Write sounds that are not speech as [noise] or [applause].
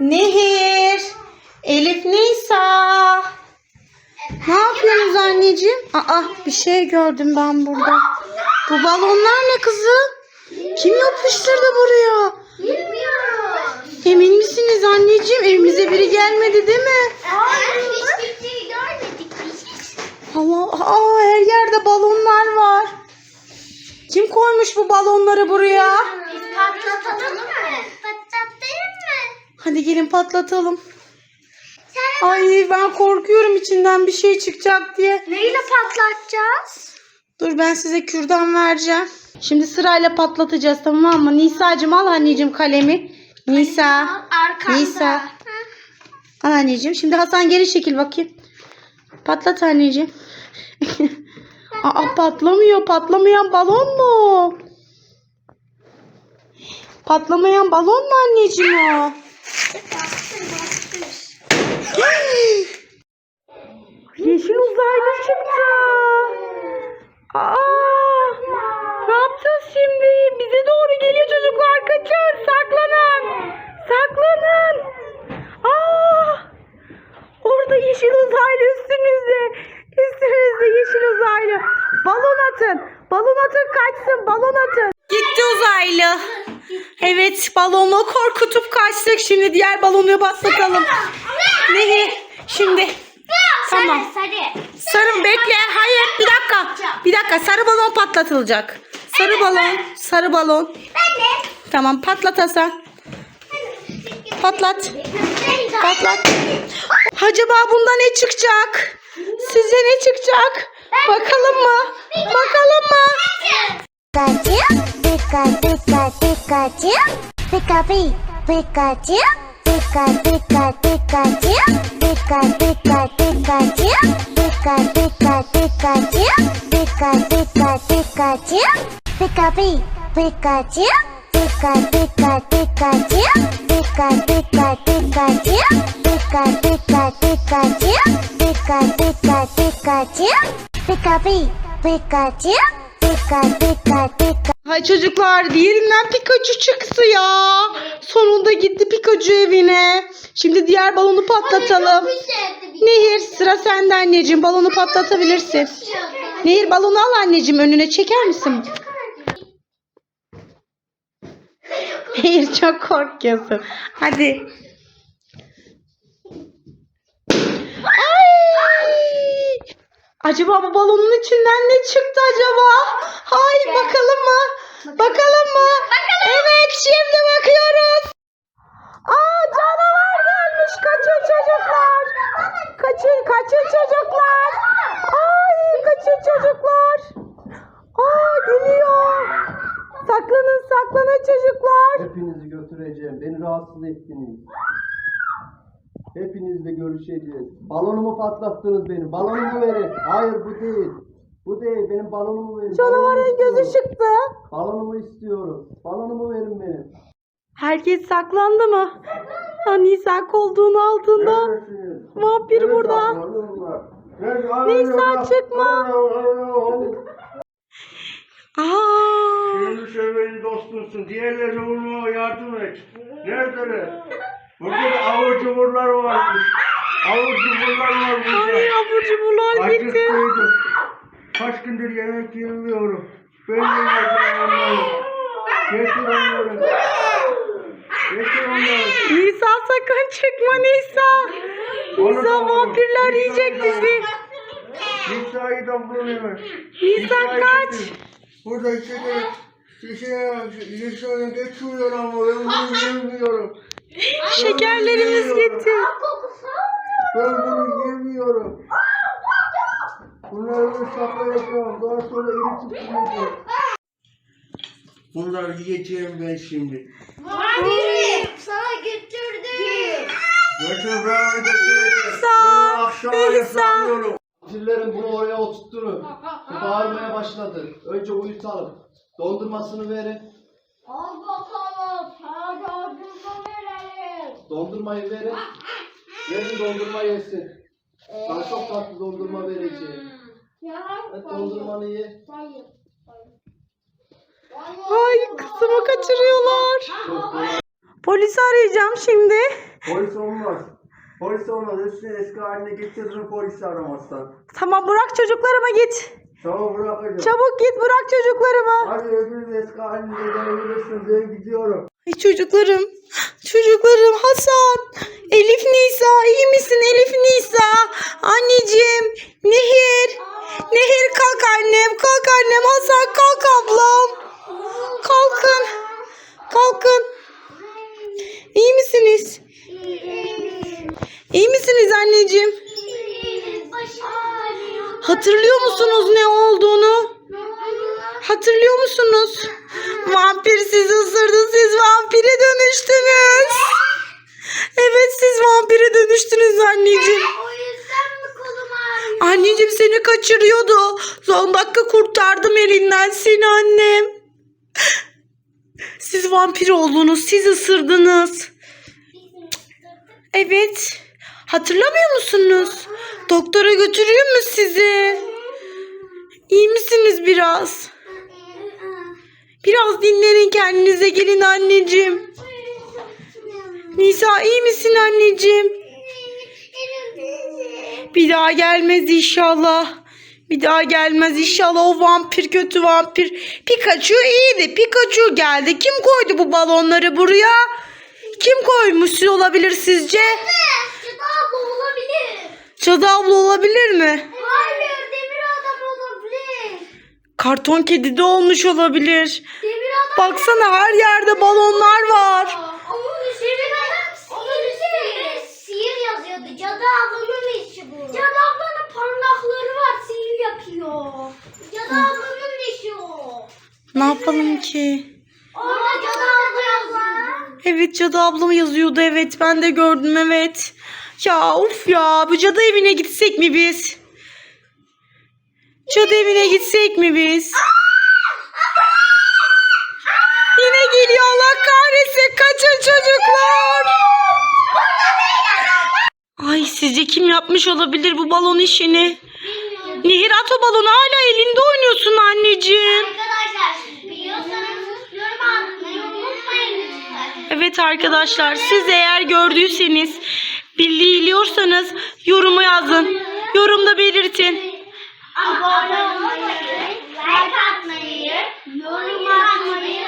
Nehir, Elif Nisa. Ne yapıyorsunuz anneciğim? Aa bir şey gördüm ben burada. Bu balonlar ne kızım? Kim yapıştırdı buraya? Bilmiyorum. Emin misiniz anneciğim? Evimize biri gelmedi değil mi? Hayır. Hiçbir şey görmedik biz. Allah, aa, her yerde balonlar var. Kim koymuş bu balonları buraya? Biz patlatalım? Hadi gelin patlatalım. Sen Ay ben korkuyorum içinden bir şey çıkacak diye. neyle patlatacağız? Dur ben size kürdan vereceğim. Şimdi sırayla patlatacağız tamam mı? Nisa'cığım al anneciğim kalemi. Nisa. Arkanda. Nisa. Al anneciğim. Şimdi Hasan geri çekil bakayım. Patlat anneciğim. [laughs] Aa patlamıyor. Patlamayan balon mu? Patlamayan balon mu anneciğim o? Bastır bastır. Yeşil uzaylı çıktı. Aa, ne yapacağız şimdi? Bize doğru geliyor çocuklar. Kaçın. Saklanın. Aa, orada yeşil uzaylı üstünüzde. Üstünüzde yeşil uzaylı. Balon atın. Balon atın kaçsın. Balon atın. Gitti uzaylı. Balonu korkutup kaçtık. Şimdi diğer balonu patlatalım. Nehir. Şimdi. Tamam. Sarı sarı. Bekle. Hayır bir dakika. Bir dakika sarı balon patlatılacak. Sarı balon. Sarı balon. Ben de. Tamam patlat Hasan. Patlat. Patlat. Acaba bunda ne çıkacak? Sizce ne çıkacak? Bakalım mı? Bakalım mı? Pikachu, Pikachu, Pikachu, Pika Pikachu, Pika Pika Pikachu, Pika Pika Pikachu, Pika Pika Pikachu, Pika Pikachu, Pika Pika Pikachu, Pika Pika Pikachu, Pika Pika Pikachu, Pika Pika Pikachu, Pika Pikachu, Pika Pika Pika Hay çocuklar diğerinden Pikachu çıktı ya. Sonunda gitti Pikachu evine. Şimdi diğer balonu patlatalım. Nehir sıra sende anneciğim. Balonu patlatabilirsin. Nehir balonu al anneciğim önüne çeker misin? Nehir çok korkuyorsun. Hadi. Acaba bu balonun içinden ne çıktı acaba? Hay bakalım mı? Bakalım mı? Evet şimdi bakıyoruz. Aa canavar gelmiş. Kaçın çocuklar. Kaçın kaçın çocuklar. Ay kaçın çocuklar. Aa geliyor. Saklanın saklanın çocuklar. Hepinizi götüreceğim. Beni rahatsız ettiniz. Hepinizle görüşeceğiz. Balonumu patlattınız benim. Balonumu verin. Hayır bu değil. Bu değil. Benim balonumu verin. Canavarın gözü çıktı. Balonumu istiyorum. Balonumu verin benim. Herkes saklandı mı? Ha, Nisa koltuğun altında. Neredesiniz? Vampir Nerede burada. saklanıyorlar? Nerede? Nisa, çıkma. Aa, Benim sevgili dostumsun. Diğerlerine vurmama yardım et. Neredeler? Burada da avur cuburlar varmış. Avur cuburlar var burada. ay abur cuburlar gitti. Acıktıydım. Kaç gündür yemek yemiyorum. Ben yemeyeceğim onları. Getir onları. Getir onları. Nisa sakın çıkma Nisa. Nisa vampirler yiyecek bizi. Nisa'yı da buluyor. Nisa kaç. Burada içeri şişeye Nisa'ya geçiyor ama ben bunu yemiyorum. Şekerlerimiz gitti. Ben bunu yemiyorum. Bunları saklayacağım. Daha sonra eritip yiyeceğim. Bunları yiyeceğim ben şimdi. Sana getirdim. Götür ben götüreceğim. Sağ, Ben akşama sağ. yaslanıyorum. Fillerin bunu oraya oturtturun. Bağırmaya başladı. Önce uyutalım. Dondurmasını verin. Al bakalım. Dondurmayı verin. Verin dondurma yesin. Sana çok tatlı dondurma vereceğim. Ya. Evet, dondurmanı ye. Hayır. Ay kızımı kaçırıyorlar. Çok Polisi arayacağım şimdi. Polis olmaz. Polis olmaz. Üstüne eski haline getiririm polisi aramazsan. Tamam bırak çocuklarıma git. Tamam bırakacağım. Çabuk git bırak çocuklarımı. Hadi öbür eski haline gelebilirsiniz. Ben gidiyorum. Ay çocuklarım. Çocuklarım Hasan. Elif Nisa iyi misin Elif Nisa? Anneciğim. Nehir. Nehir kalk annem. Kalk annem. Hasan kalk ablam. Kalkın. Kalkın. İyi misiniz? İyi misiniz anneciğim? Hatırlıyor musunuz ne olduğunu? Hatırlıyor musunuz? Vampir sizi ısırdı. Siz vampire dönüştünüz. Evet siz dönüştünüz anneciğim. O yüzden mi kolum ağrıyor? Anneciğim seni kaçırıyordu. Son dakika kurtardım elinden seni annem. Siz vampir oldunuz. Siz ısırdınız. Evet. Hatırlamıyor musunuz? Doktora götüreyim mi sizi? İyi misiniz biraz? Biraz dinlenin kendinize gelin anneciğim. Nisa iyi misin anneciğim? Bir daha gelmez inşallah. Bir daha gelmez inşallah o vampir kötü vampir. Pikachu iyiydi. Pikachu geldi. Kim koydu bu balonları buraya? Kim koymuş olabilir sizce? Cadı abla olabilir. Cadı abla olabilir mi? Hayır demir adam olabilir. Karton kedi de olmuş olabilir. Demir adam. Baksana her yerde balonlar var. Ama demir adam onun üzerinde sihir yazıyordu. Cadı ablanın işi bu. Cadı ablanın parmakları var sihir yapıyor. Cadı ablanın işi o. Ne yapalım ki? Orada cadı abla yazıyor. Evet cadı ablam yazıyordu evet ben de gördüm evet. Ya of ya bu cadı evine gitsek mi biz? Cadı evine gitsek mi biz? Yine geliyor Allah kahretsin kaçın çocuklar. Ay sizce kim yapmış olabilir bu balon işini? Nehir at o balonu hala elinde oynuyorsun anneciğim. Evet arkadaşlar siz eğer gördüyseniz biliyorsanız yorumu yazın. Yorumda belirtin. Abone olmayı, like atmayı, yorum atmayı